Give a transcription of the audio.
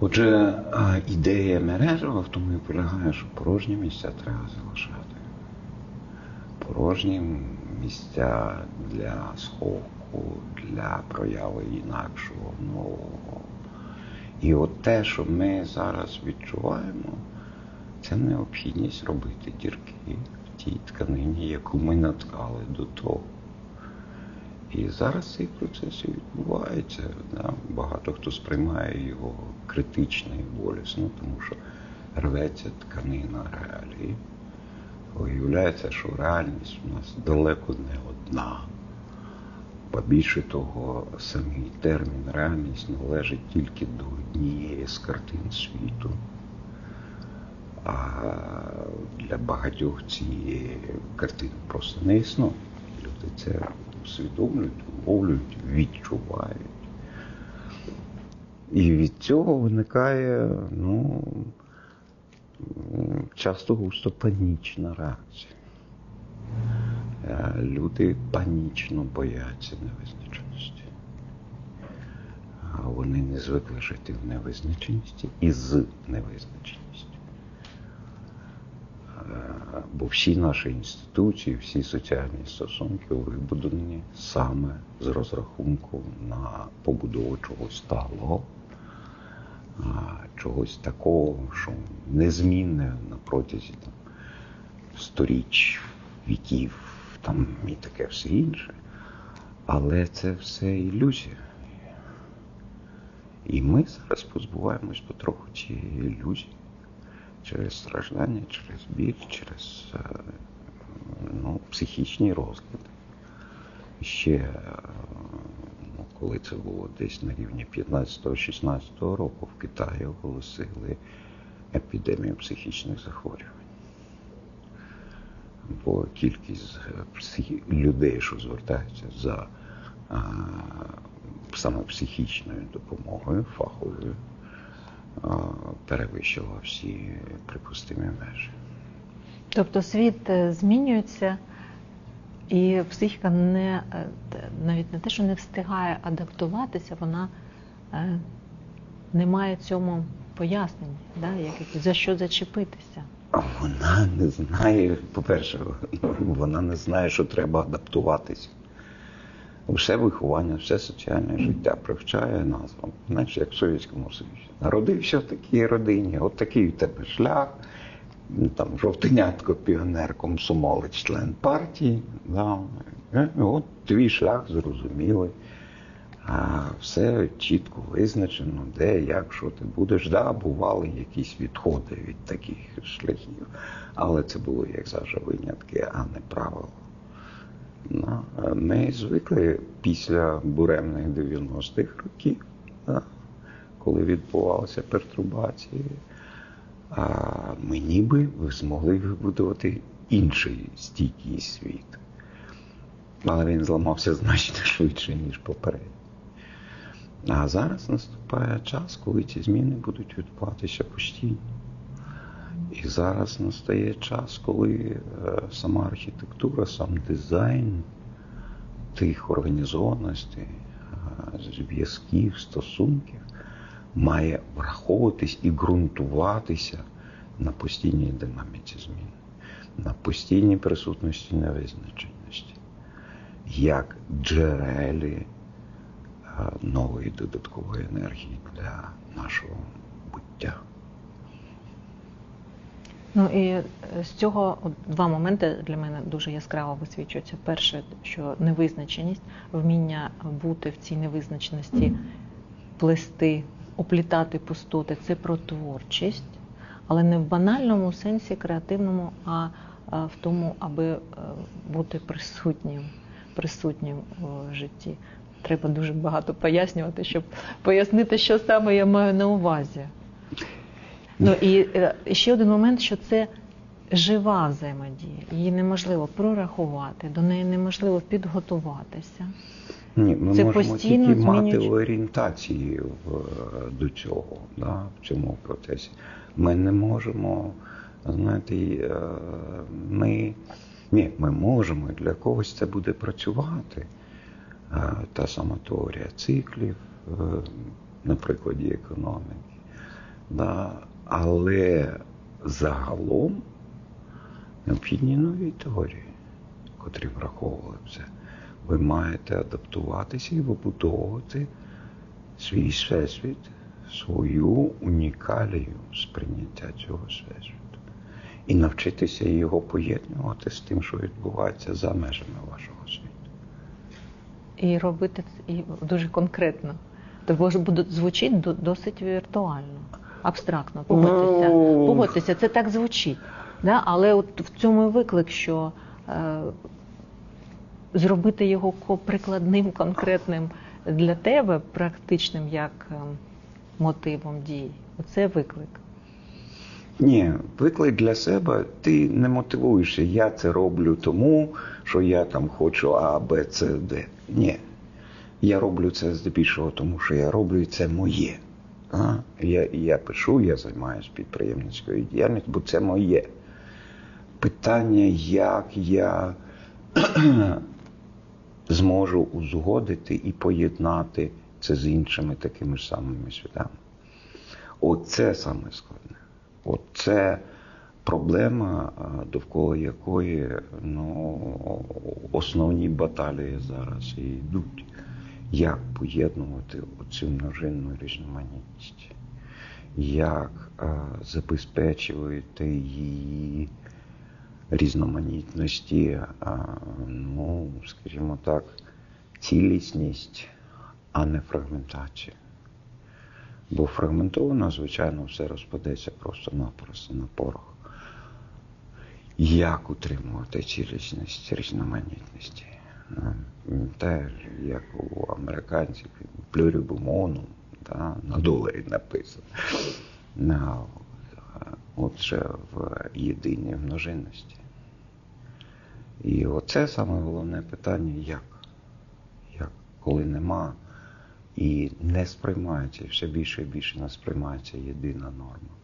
Отже, ідея Мережева в тому і полягає, що порожні місця треба залишати. Порожні місця для сховку, для прояви інакшого нового. І от те, що ми зараз відчуваємо, це необхідність робити дірки в тій тканині, яку ми наткали до того. І зараз цей процес відбувається. Да? Багато хто сприймає його критично і болісно, тому що рветься тканина реалії. Виявляється, що реальність у нас далеко не одна. Ба більше того, самий термін реальність належить тільки до однієї з картин світу. А для багатьох цієї картини просто не існує. Люди це усвідомлюють, умовлюють, відчувають. І від цього виникає, ну, часто густо панічна реакція. Е, люди панічно бояться невизначеності. Вони не звикли жити в невизначеності і з невизначеністю. Е, бо всі наші інституції, всі соціальні стосунки вибудовані саме з розрахунку на побудову чогось сталого, чогось такого, що незмінне на протязі там, сторіч, віків там і таке все інше. Але це все ілюзія. І ми зараз позбуваємось потроху цієї ілюзії через страждання, через біль, через е, ну, психічні розлади. Ще, е, коли це було десь на рівні 15-16 року, в Китаї оголосили епідемію психічних захворювань. Бо кількість е, людей, що звертаються за а, саме психічною допомогою, фаховою, перевищила всі припустимі межі. Тобто світ е, змінюється, і психіка не е, навіть не те, що не встигає адаптуватися, вона е, не має цьому пояснень, да, як, за що зачепитися. Вона не знає, по-перше, вона не знає, що треба адаптуватися. Все виховання, все соціальне життя привчає нас, знаєш, як в Совєтському Союзі. Народився в такій родині, от такий у тебе шлях, там жовтенятко, піонер, комсомолець, член партії. Да. Е, от твій шлях зрозумілий. А все чітко визначено, де, як, що ти будеш. Да, бували якісь відходи від таких шляхів. Але це були, як завжди, винятки, а не правила. Ну, ми звикли після буремних 90-х років, коли відбувалися пертурбації, ми ніби змогли вибудувати інший стійкий світ. Але він зламався значно швидше, ніж попередньо. А зараз наступає час, коли ці зміни будуть відбуватися постійно. І зараз настає час, коли е, сама архітектура, сам дизайн тих організованостей, е, зв'язків, стосунків має враховуватись і ґрунтуватися на постійній динаміці змін, на постійній присутності невизначеності, як джерелі е, нової додаткової енергії для нашого буття. Ну і е, з цього два моменти для мене дуже яскраво висвічуються. Перше, що невизначеність, вміння бути в цій невизначеності, плести, оплітати пустоти це про творчість, але не в банальному сенсі креативному, а в тому, аби е, бути присутнім, присутнім в житті. Треба дуже багато пояснювати, щоб пояснити, що саме я маю на увазі. Ну і е, ще один момент, що це жива взаємодія, її неможливо прорахувати, до неї неможливо підготуватися. Ні, ми це можемо тільки змінюючи... мати орієнтації в, до цього да, в цьому процесі. Ми не можемо, знаєте, е, ми ні, ми можемо, для когось це буде працювати. Та сама теорія циклів, е, на прикладі економіки. Да, але загалом необхідні нові теорії, котрі враховували це. Ви маєте адаптуватися і вибудовувати свій всесвіт, свою унікалію сприйняття цього всесвіту. І навчитися його поєднувати з тим, що відбувається за межами вашого світу. І робити це і дуже конкретно. Тобто буде звучить досить віртуально, абстрактно. Погодьтеся. Ну. Погодьтеся, це так звучить. Да? Але от в цьому і виклик, що е, зробити його прикладним, конкретним для тебе, практичним як е, мотивом дій. Оце виклик. Ні, виклик для себе ти не мотивуєшся. Я це роблю тому, що я там хочу А, Б, С, Д. Ні. Я роблю це здебільшого, тому що я роблю і це моє. А? Я, я пишу, я займаюся підприємницькою діяльністю, бо це моє. Питання, як я зможу узгодити і поєднати це з іншими такими ж самими світами. Оце саме складне. Оце проблема, довкола якої ну, основні баталії зараз і йдуть. Як поєднувати оцю множинну різноманітність? Як а, забезпечувати її різноманітності, а, ну, скажімо так, цілісність, а не фрагментацію. Бо фрагментовано, звичайно, все розпадеться просто-напросто на порох. Як утримувати цілісність різноманітності? Ну, Те, як у американців плюрібумону, да, на доларі написано. Отже, в єдиній множинності. І оце саме головне питання, як? Як? Коли нема і не сприймається, і все більше і більше не сприймається єдина норма.